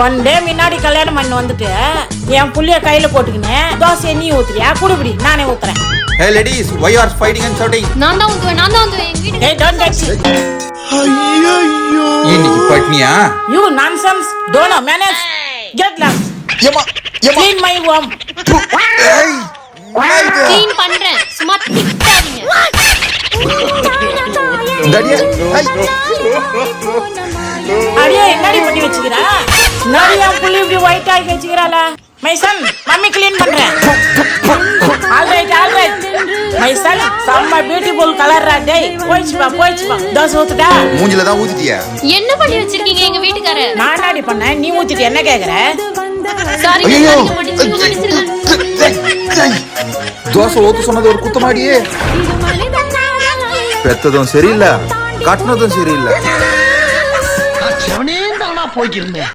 One day முன்னாடி கல்யாணம் பண்ணி வந்துட்டு என் புள்ளைய கையில போட்டுக்கின்னு தோசையை நீ ஊத்துறியா? குடுபிடி நானே ஊத்துறேன். Hey ladies, why you are fighting and shouting? நான் தான் ஊத்துவேன் நான் தான் ஊத்துவேன் எங்க வீட்டுக்கு ஏய் டோன்ட் டச் இன்னைக்கு பட்னியா? You nonsense don't manage get lost ஏமா ஏமா க்ளீன் மை ஹோம் ஏய் க்ளீன் பண்றேன் சும்மா திட்டாதீங்க. அடியே என்னடி பண்ணி வச்சுக்கிறா? என்னடி என் புள்ளி இப்படி ஒயிட் ஆகி வச்சுக்கிறாள? மை சன் மம்மி க்ளீன் பண்றேன். All right all right my son செம்ம பியூட்டிஃபுல் கலர்ரா டேய் போயிச்சுப்பா போயிச்சுப்பா தோசை ஊத்துட்டா மூஞ்சில தான் ஊத்திட்டியா? என்ன பண்ணி வச்சிருக்கீங்க எங்க வீட்டுக்காரர்? நான் என்னடி பண்ணேன். நீ ஊத்திட்டு என்ன கேக்குற? சாரி ஐயோ. தோசை ஊத்து சொன்னது ஒரு குத்தமாடியே. பெத்ததும் சரியில்லை கட்டினதும் சரியில்லை. செவனே தானா போய்க்கிருந்தேன்.